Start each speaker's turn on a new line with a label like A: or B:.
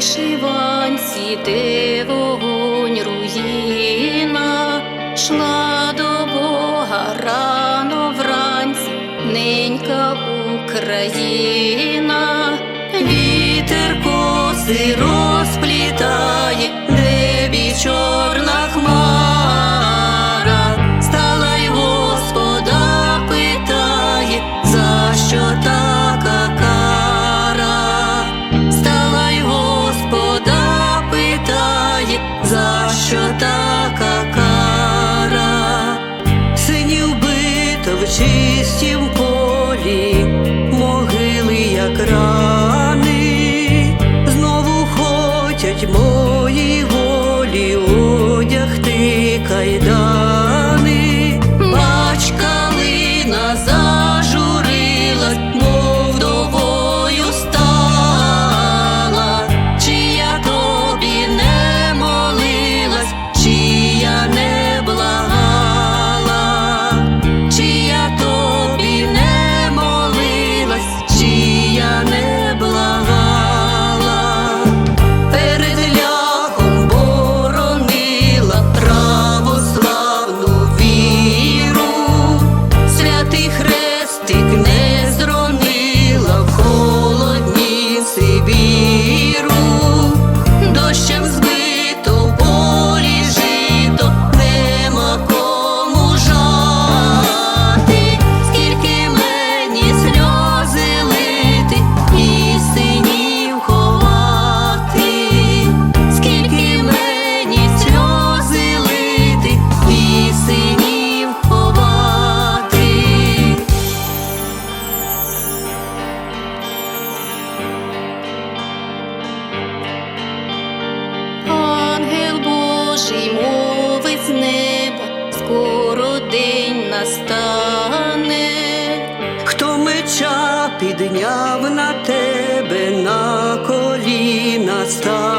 A: вишиванці, де вогонь руїна, шла до Бога рано вранці, ненька Україна, вітер
B: коси existe
A: нашій мови з неба, скоро день настане,
B: хто меча підняв на тебе на коліна став.